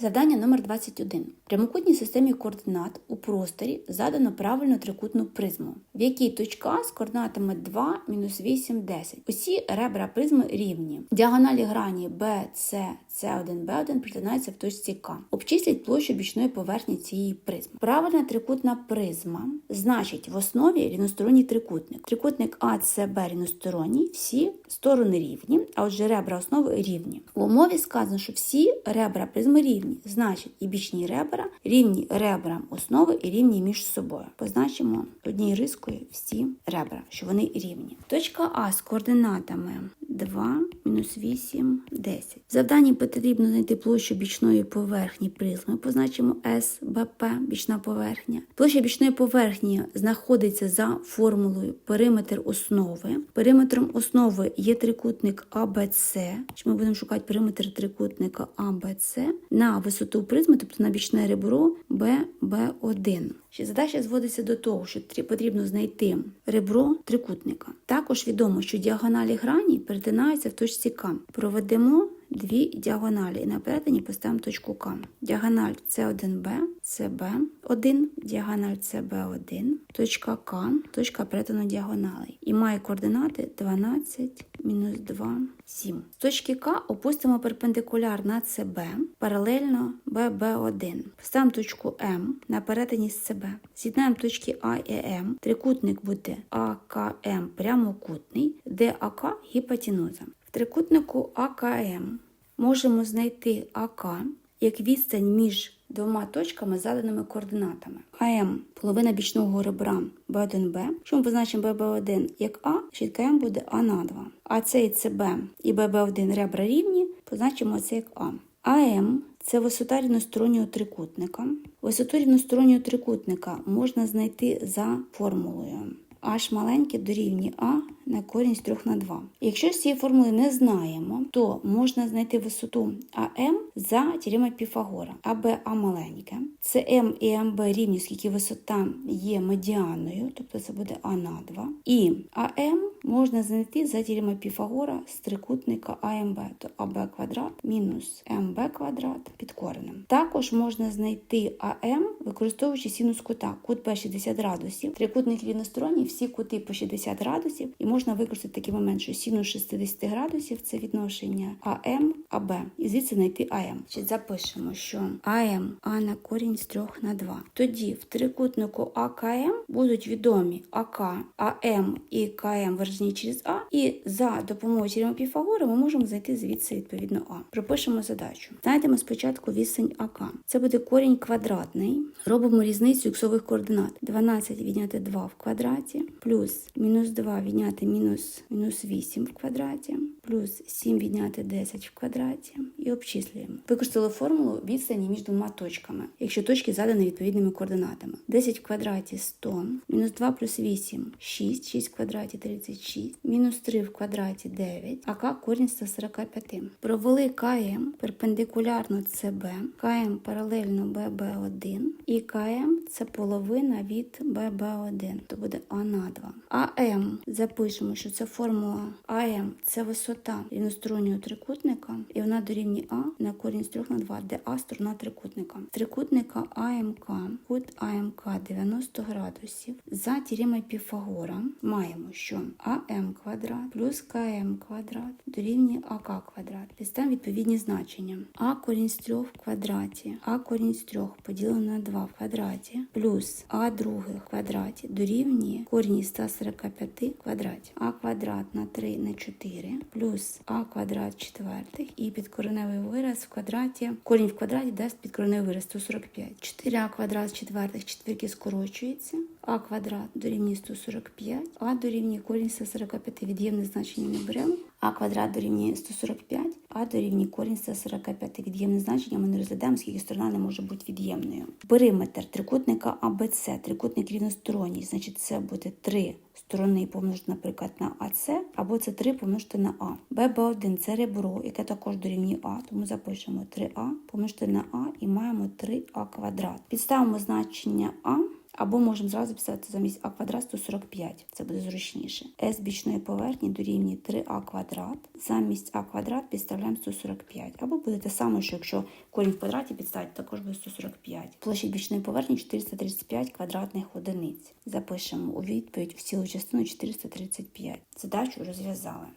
Завдання номер 21. В прямокутній системі координат у просторі задано правильну трикутну призму, в якій точка з координатами 2, мінус 8, 10. Усі ребра призми рівні. Діагоналі грані B, C, C1, B1 притинаються в точці К. Обчисліть площу бічної поверхні цієї призми. Правильна трикутна призма значить в основі рівносторонній трикутник. Трикутник АЦБ рівносторонній, всі сторони рівні, а отже ребра основи рівні. В умові сказано, що всі ребра призми рівні. Значить, і бічні ребра рівні ребрам основи і рівні між собою. Позначимо однією рискою всі ребра, що вони рівні. Точка А з координатами 2, мінус 8, 10. В потрібно знайти площу бічної поверхні призми. Позначимо СБП, бічна поверхня. Площа бічної поверхні знаходиться за формулою периметр основи. Периметром основи є трикутник АБЦ. Ми будемо шукати периметр трикутника АБЦ на висоту призми, тобто на бічне ребро ББ1. Ще задача зводиться до того, що потрібно знайти ребро трикутника. Також відомо, що діагоналі грані перетинаються в точці К. Проведемо дві діагоналі і на перетині поставимо точку К. Діагональ С1Б, СБ1, діагональ СБ1, точка К, точка перетину діагоналей. І має координати 12, мінус 2, 7. З точки К опустимо перпендикуляр на СБ, паралельно ББ1. Поставимо точку М на перетині з СБ. З'єднаємо точки А і М. Трикутник буде АКМ прямокутний, де АК гіпотенуза. В трикутнику АКМ можемо знайти АК як відстань між двома точками заданими координатами. АМ половина бічного ребра Б1Б. Якщо ми позначимо ББ1 як А, значить КМ буде А на 2. А це і ЦБ і ББ1 ребра рівні, позначимо це як А. АМ це висота рівностороннього трикутника. Висоту рівностороннього трикутника можна знайти за формулою. H маленьке дорівнює А на корінь з 3 на 2. Якщо цієї формули не знаємо, то можна знайти висоту АМ за теоремою Піфагора. АБ А маленьке. Це М і МБ рівні, оскільки висота є медіаною, тобто це буде А на 2. І АМ можна знайти за теоремою Піфагора з трикутника АМБ, то АБ квадрат мінус МБ квадрат під коренем. Також можна знайти АМ, використовуючи синус кута. Кут Б 60 градусів. Трикутник рівносторонній, всі кути по 60 градусів. І можна використати такий момент, що синус 60 градусів це відношення АМ, АБ. І звідси знайти АМ. Значить, запишемо, що АМ А на корінь з 3 на 2. Тоді в трикутнику АКМ будуть відомі АК, АМ і КМ виражені через А. І за допомогою теореми Піфагора ми можемо знайти звідси відповідно А. Пропишемо задачу. Знайдемо спочатку відстань АК. Це буде корінь квадратний. Робимо різницю іксових координат. 12 відняти 2 в квадраті, плюс мінус 2 відняти мінус, мінус 8 в квадраті, плюс 7 відняти 10 в квадраті і обчислюємо. Використали формулу відстані між двома точками, якщо точки задані відповідними координатами. 10 в квадраті 100, мінус 2 плюс 8 – 6, 6 в квадраті 36, мінус 3 в квадраті 9, а К корінь 145. Провели КМ перпендикулярно ЦБ, КМ паралельно ББ1 і КМ це половина від ББ1, то буде А на 2. АМ запишемо, що це формула АМ це висота рівностороннього трикутника, і вона дорівнює А на корінь з 3 на 2, де А сторона трикутника. Трикутника АМК, кут АМК 90 градусів. За теоремою Піфагора маємо, що АМ квадрат плюс КМ квадрат дорівнює АК квадрат. Підставимо відповідні значення. А корінь з 3 в квадраті, А корінь з 3 поділено на 2 в квадраті, плюс А друге в квадраті дорівнює корінь 145 в квадраті. А квадрат на 3 на 4, плюс А квадрат четвертих і підкореневий вираз в квадраті. Корінь в квадраті дасть підкореневий вираз 145. 4а квадрат четвертих четвірки скорочується. А квадрат дорівнює 145, а дорівнює корінь 145. Від'ємне значення не беремо. А квадрат дорівнює 145, а дорівнює корінь 145. Від'ємне значення ми не розглядаємо, скільки сторона не може бути від'ємною. Периметр трикутника АБЦ, трикутник рівносторонній, значить це буде 3 сторони помножити, наприклад, на АЦ, або це 3 помножити на А. ББ1 це ребро, яке також дорівнює А, тому запишемо 3А помножити на А і маємо 3А квадрат. Підставимо значення А Або можемо зразу писати замість а квадрат 145, це буде зручніше. С бічної поверхні дорівнює 3а квадрат. Замість а квадрат підставляємо 145. Або буде те саме, що якщо корінь в квадраті підставити, також буде 145. Площа бічної поверхні 435 квадратних одиниць. Запишемо у відповідь в цілу частину 435. Задачу розв'язали.